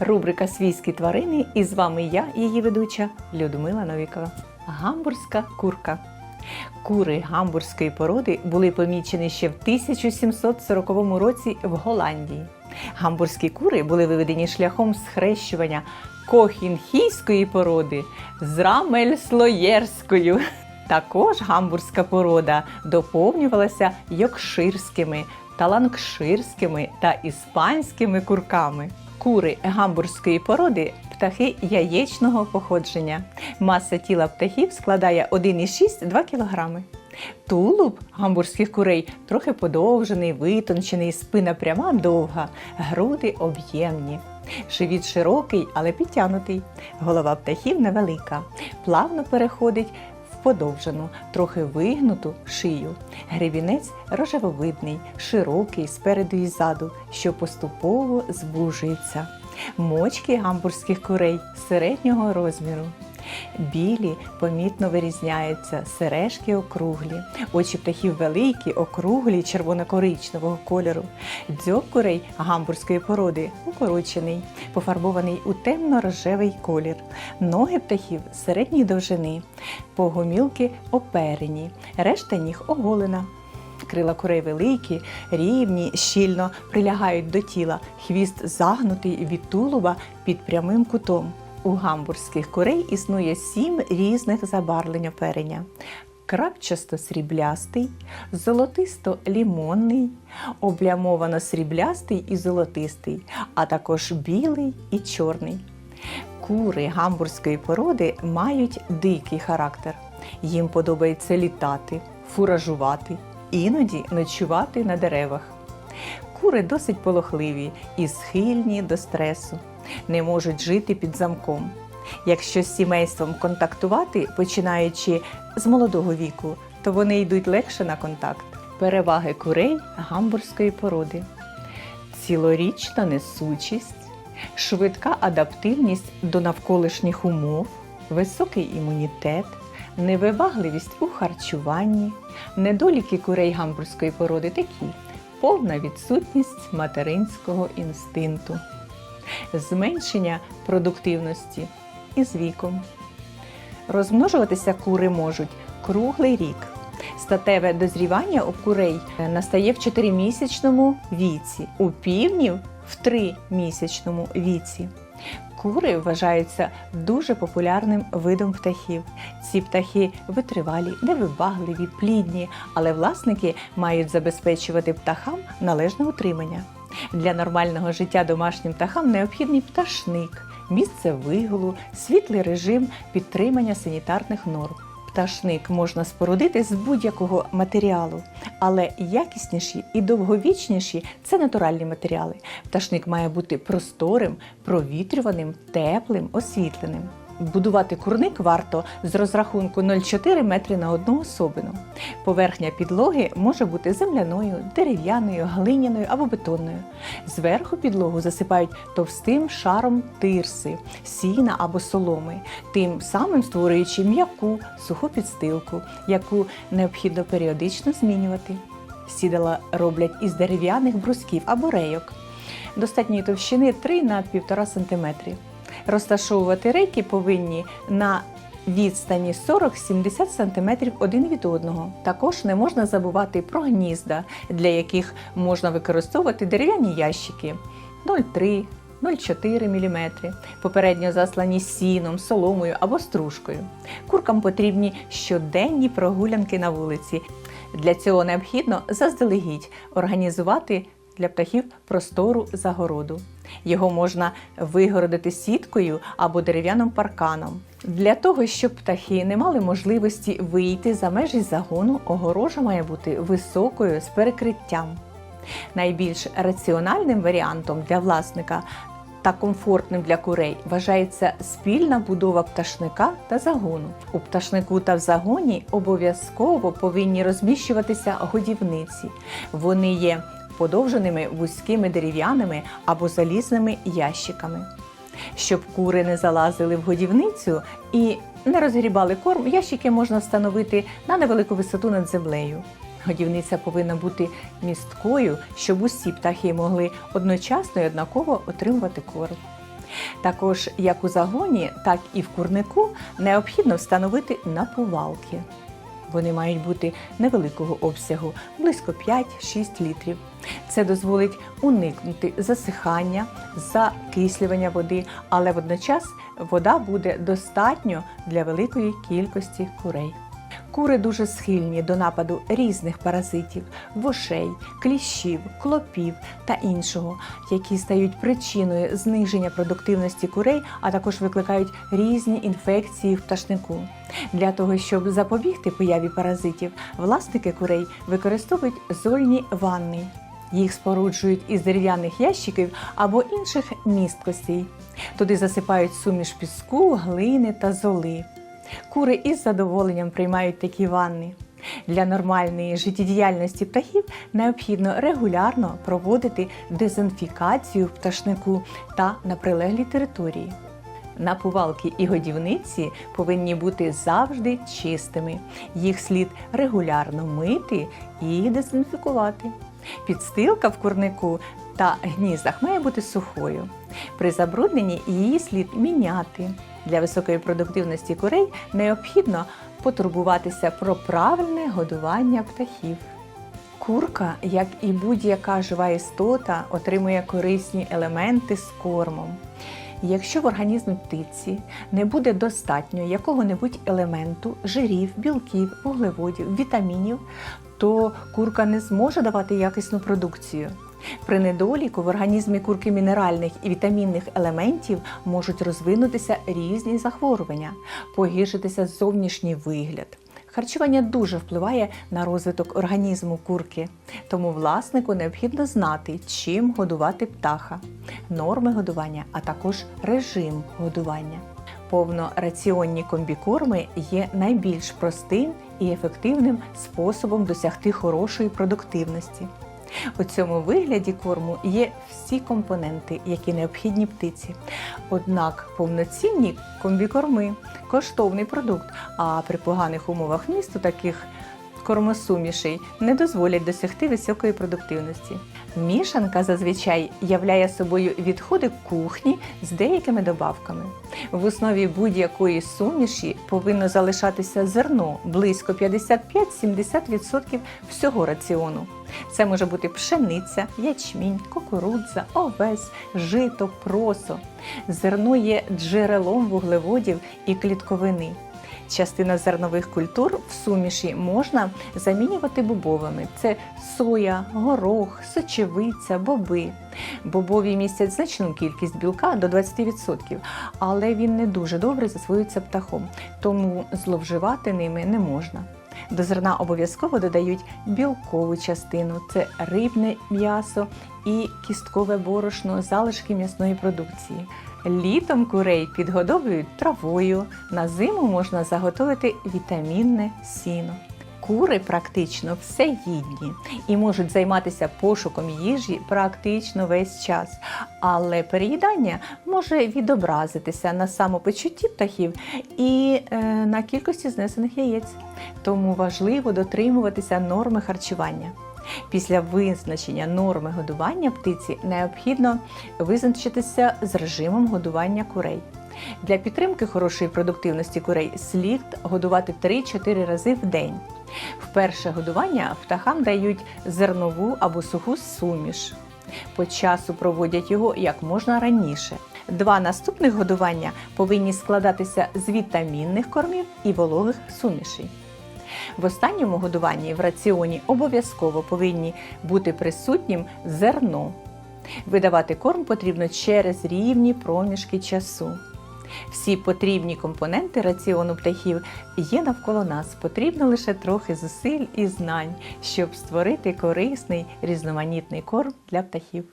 Рубрика Свійські тварини і з вами я, її ведуча Людмила Новікова. Гамбурзька курка. Кури гамбурзької породи були помічені ще в 1740 році в Голландії. Гамбурзькі кури були виведені шляхом схрещування кохінхійської породи з рамельслоєрською. Також гамбурзька порода доповнювалася йоркширськими та ланкширськими та іспанськими курками. Кури гамбурзької породи птахи яєчного походження. Маса тіла птахів складає 1,6-2 кг. Тулуб гамбурзьких курей трохи подовжений, витончений, спина пряма довга, груди об'ємні. Живіт широкий, але підтягнутий. Голова птахів невелика, плавно переходить подовжену, трохи вигнуту шию. Гребінець рожевовидний, широкий спереду і ззаду, що поступово звужується. Мочки гамбурзьких курей середнього розміру. Білі помітно вирізняються, сережки округлі, очі птахів великі, округлі, червоно-коричневого кольору. Дзьоб курей гамбурзької породи укорочений, пофарбований у темно-рожевий колір. Ноги птахів середньої довжини, погомілки оперені, решта ніг оголена. Крила курей великі, рівні, щільно прилягають до тіла, хвіст загнутий від тулуба під прямим кутом. У гамбурзьких курей існує сім різних забарвлень оперення. Крапчасто-сріблястий, золотисто-лімонний, облямовано-сріблястий і золотистий, а також білий і чорний. Кури гамбурзької породи мають дикий характер. Їм подобається літати, фуражувати, іноді ночувати на деревах. Кури досить полохливі і схильні до стресу, не можуть жити під замком. Якщо з сімейством контактувати, починаючи з молодого віку, то вони йдуть легше на контакт. Переваги курей гамбурзької породи. Цілорічна несучість, швидка адаптивність до навколишніх умов, високий імунітет, невибагливість у харчуванні, недоліки курей гамбурзької породи такі повна відсутність материнського інстинкту, зменшення продуктивності із віком. Розмножуватися кури можуть круглий рік. Статеве дозрівання у курей настає в 4-місячному віці, у півнів в 3-місячному віці. Кури вважаються дуже популярним видом птахів. Ці птахи витривалі, невибагливі, плідні, але власники мають забезпечувати птахам належне утримання. Для нормального життя домашнім птахам необхідний пташник, місце вигулу, світлий режим підтримання санітарних норм. Пташник можна спорудити з будь-якого матеріалу, але якісніші і довговічніші це натуральні матеріали. Пташник має бути просторим, провітрюваним, теплим, освітленим. Будувати курник варто з розрахунку 0,4 метри на одну особину. Поверхня підлоги може бути земляною, дерев'яною, глиняною або бетонною. Зверху підлогу засипають товстим шаром тирси, сіна або соломи, тим самим створюючи м'яку суху підстилку, яку необхідно періодично змінювати. Сідала роблять із дерев'яних брусків або рейок достатньої товщини 3 на 1,5 см. Розташовувати рейки повинні на відстані 40-70 см один від одного. Також не можна забувати про гнізда, для яких можна використовувати дерев'яні ящики 0,3 0,4 мм, попередньо заслані сіном, соломою або стружкою. Куркам потрібні щоденні прогулянки на вулиці. Для цього необхідно заздалегідь організувати для птахів простору загороду. Його можна вигородити сіткою або дерев'яним парканом. Для того, щоб птахи не мали можливості вийти за межі загону, огорожа має бути високою з перекриттям. Найбільш раціональним варіантом для власника та комфортним для курей вважається спільна будова пташника та загону. У пташнику та в загоні обов'язково повинні розміщуватися годівниці. Вони є подовженими вузькими дерев'яними або залізними ящиками. Щоб кури не залазили в годівницю і не розгрібали корм, ящики можна встановити на невелику висоту над землею. Годівниця повинна бути місткою, щоб усі птахи могли одночасно і однаково отримувати корм. Також як у загоні, так і в курнику необхідно встановити напувалки. Вони мають бути невеликого обсягу, близько 5-6 літрів. Це дозволить уникнути засихання, закислювання води, але водночас вода буде достатньо для великої кількості курей. Кури дуже схильні до нападу різних паразитів, вошей, кліщів, клопів та іншого, які стають причиною зниження продуктивності курей, а також викликають різні інфекції в пташнику. Для того, щоб запобігти появі паразитів, власники курей використовують зольні ванни. Їх споруджують із дерев'яних ящиків або інших місткостей. Туди засипають суміш піску, глини та золи. Кури із задоволенням приймають такі ванни. Для нормальної життєдіяльності птахів необхідно регулярно проводити дезінфікацію в пташнику та на прилеглій території. Напувалки і годівниці повинні бути завжди чистими. Їх слід регулярно мити і дезінфікувати. Підстилка в курнику та гніздах має бути сухою. При забрудненні її слід міняти. Для високої продуктивності курей необхідно потурбуватися про правильне годування птахів. Курка, як і будь-яка жива істота, отримує корисні елементи з кормом. Якщо в організмі птиці не буде достатньо якого-небудь елементу, жирів, білків, вуглеводів, вітамінів, то курка не зможе давати якісну продукцію. При недоліку в організмі курки мінеральних і вітамінних елементів можуть розвинутися різні захворювання, погіршитися зовнішній вигляд. Харчування дуже впливає на розвиток організму курки, тому власнику необхідно знати, чим годувати птаха, норми годування, а також режим годування. Повнораціонні комбікорми є найбільш простим і ефективним способом досягти хорошої продуктивності. У цьому вигляді корму є всі компоненти, які необхідні птиці. Однак повноцінні комбікорми коштовний продукт, а при поганих умовах місту таких кормосумішей не дозволять досягти високої продуктивності. Мішанка зазвичай являє собою відходи кухні з деякими добавками. В основі будь-якої суміші повинно залишатися зерно близько 55-70% всього раціону. Це може бути пшениця, ячмінь, кукурудза, овес, жито, просо. Зерно є джерелом вуглеводів і клітковини. Частина зернових культур в суміші можна замінювати бобовими: це соя, горох, сочевиця, боби. Бобові містять значну кількість білка до 20%, але він не дуже добре засвоюється птахом, тому зловживати ними не можна. До зерна обов'язково додають білкову частину це рибне м'ясо і кісткове борошно, залишки м'ясної продукції. Літом курей підгодовують травою, на зиму можна заготовити вітамінне сіно. Кури практично всеїдні і можуть займатися пошуком їжі практично весь час, але переїдання може відобразитися на самопочутті птахів і е, на кількості знесених яєць. Тому важливо дотримуватися норми харчування. Після визначення норми годування птиці необхідно визначитися з режимом годування курей. Для підтримки хорошої продуктивності курей слід годувати 3-4 рази в день. В перше годування птахам дають зернову або суху суміш. По часу проводять його як можна раніше. Два наступних годування повинні складатися з вітамінних кормів і вологих сумішей. В останньому годуванні в раціоні обов'язково повинні бути присутнім зерно. Видавати корм потрібно через рівні проміжки часу. Всі потрібні компоненти раціону птахів є навколо нас. Потрібно лише трохи зусиль і знань, щоб створити корисний різноманітний корм для птахів.